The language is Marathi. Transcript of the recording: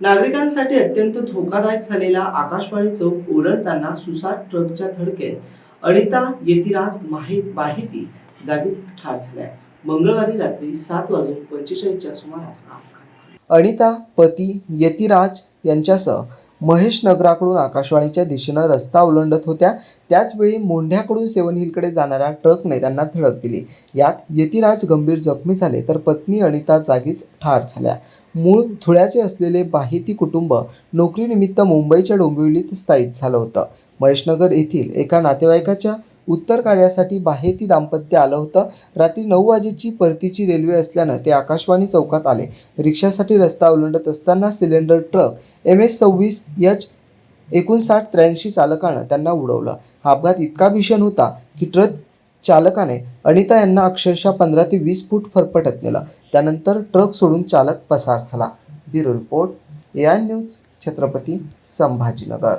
नागरिकांसाठी अत्यंत धोकादायक झालेला आकाशवाणी चौक ओलांडताना सुसाट ट्रकच्या धडकेत अनिता येतिराज माहीत माहिती जागीच ठार झाल्या. मंगळवारी रात्री सात वाजून पंचेचाळीसच्या सुमारास अपघात अनिता पती यतिराज यांच्यासह महेश नगराकडून आकाशवाणीच्या दिशेनं रस्ता ओलांडत होत्या. त्याचवेळी मोंढ्याकडून सेवन हिलकडे जाणाऱ्या ट्रकने त्यांना धडक दिली. यात यतिराज गंभीर जखमी झाले तर पत्नी अनिता जागीच ठार झाल्या. मूळ धुळ्याचे असलेले बाहेती कुटुंब नोकरीनिमित्त मुंबईच्या डोंबिवलीत स्थायिक झालं होतं. महेशनगर येथील एका नातेवाईकाच्या उत्तर कार्यासाठी बाहेती दाम्पत्य आलं होतं. रात्री नऊ वाजेची परतीची रेल्वे असल्यानं ते आकाशवाणी चौकात आले. रिक्षासाठी रस्ता ओलांडत असताना सिलेंडर ट्रक एम एस सव्वीस एच एकोणसाठ त्र्याऐंशी चालकानं त्यांना उडवलं. हा अपघात इतका भीषण होता की ट्रक चालकाने अनिता यांना अक्षरशः पंधरा ते वीस फूट फरफटत नेलं. त्यानंतर ट्रक सोडून चालक पसार झाला. Bureau report A I news Chhatrapati Sambhajinagar.